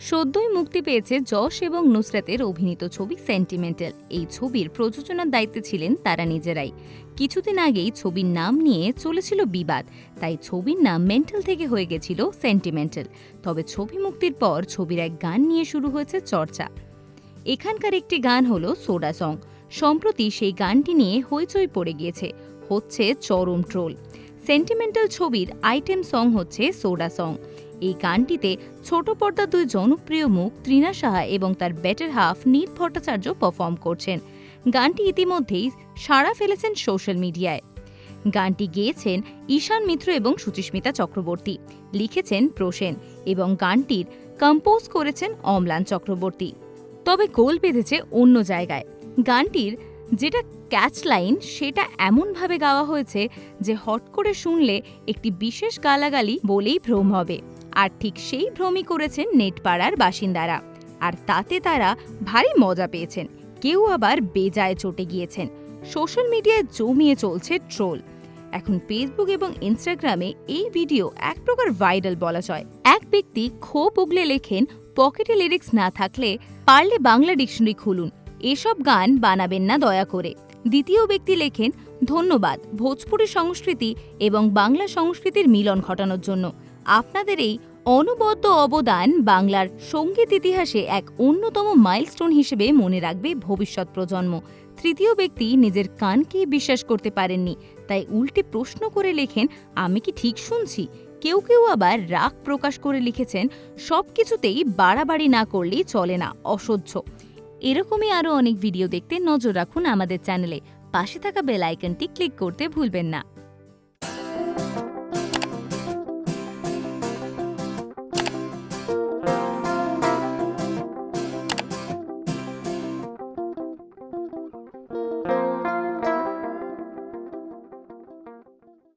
সদ্যই মুক্তি পেয়েছে যশ এবং নুসরাতের অভিনীত ছবি সেন্টিমেন্টাল এই ছবির প্রযোজনার দায়িত্বে ছিলেন তারা নিজেরাই। কিছুদিন আগেই ছবির নাম নিয়ে চলেছিল বিবাদ, তাই ছবির নাম মেন্টাল থেকে হয়ে গেছিল সেন্টিমেন্টাল তবে ছবি মুক্তির পর ছবির এক গান নিয়ে শুরু হয়েছে চর্চা। এখানকার একটি গান হলো সোডা সং সম্প্রতি সেই গানটি নিয়ে হইচই পড়ে গিয়েছে, হচ্ছে চরম ট্রোল। সেন্টিমেন্টাল ছবির আইটেম সং হচ্ছে সোডা সং এই গানটিতে ছোট পর্দার দুই জনপ্রিয় মুখ ত্রিনা সাহা এবং তার better half Neel Bhattacharya perform করছেন। গানটি ইতিমধ্যেই সাড়া ফেলেছেন সোশ্যাল মিডিয়ায় গানটি গেয়েছেন ঈশান মিত্র এবং সুচিস্মিতা চক্রবর্তী, লিখেছেন প্রসেন এবং গানটির কম্পোজ করেছেন অম্লান চক্রবর্তী। তবে গোল বেঁধেছে অন্য জায়গায়। গানটির যেটা ক্যাচ লাইন সেটা এমনভাবে গাওয়া হয়েছে যে হট করে শুনলে একটি বিশেষ গালাগালি বলেই ভ্রম হবে। আর ঠিক সেই ভ্রমই করেছেন নেটপাড়ার বাসিন্দারা। আর তাতে তারা ভারী মজা পেয়েছেন। কেউ আবার বেজায় চটে গিয়েছেন। সোশ্যাল মিডিয়ায় জমিয়ে চলছে ট্রোল। এখন ফেসবুক এবং ইনস্টাগ্রামে এই ভিডিও এক প্রকার ভাইরাল বলা যায়। এক ব্যক্তি ক্ষোভ উগলে লেখেন, পকেটে লিরিক্স না থাকলে পারলে বাংলা ডিকশনারি খুলুন। এসব গান বানাবেন না দয়া করে। দ্বিতীয় ব্যক্তি লেখেন, ধন্যবাদ। ভোজপুরি সংস্কৃতি এবং বাংলা সংস্কৃতির মিলন ঘটানোর জন্য। আপনাদের এই অনবদ্য অবদান বাংলার সংগীত ইতিহাসে এক অন্যতম মাইলস্টোন হিসেবে মনে রাখবে ভবিষ্যৎ প্রজন্ম। তৃতীয় ব্যক্তি নিজের কানকে বিশ্বাস করতে পারেননি, তাই উল্টে প্রশ্ন করে লেখেন, আমি কি ঠিক শুনছি? কেউ কেউ আবার রাগ প্রকাশ করে লিখেছেন সব কিছুতেই বাড়াবাড়ি না করলেই চলে না, অসহ্য। এরকমই আরও অনেক ভিডিও দেখতে নজর রাখুন আমাদের চ্যানেলে। পাশে থাকা বেল আইকনটি ক্লিক করতে ভুলবেন না।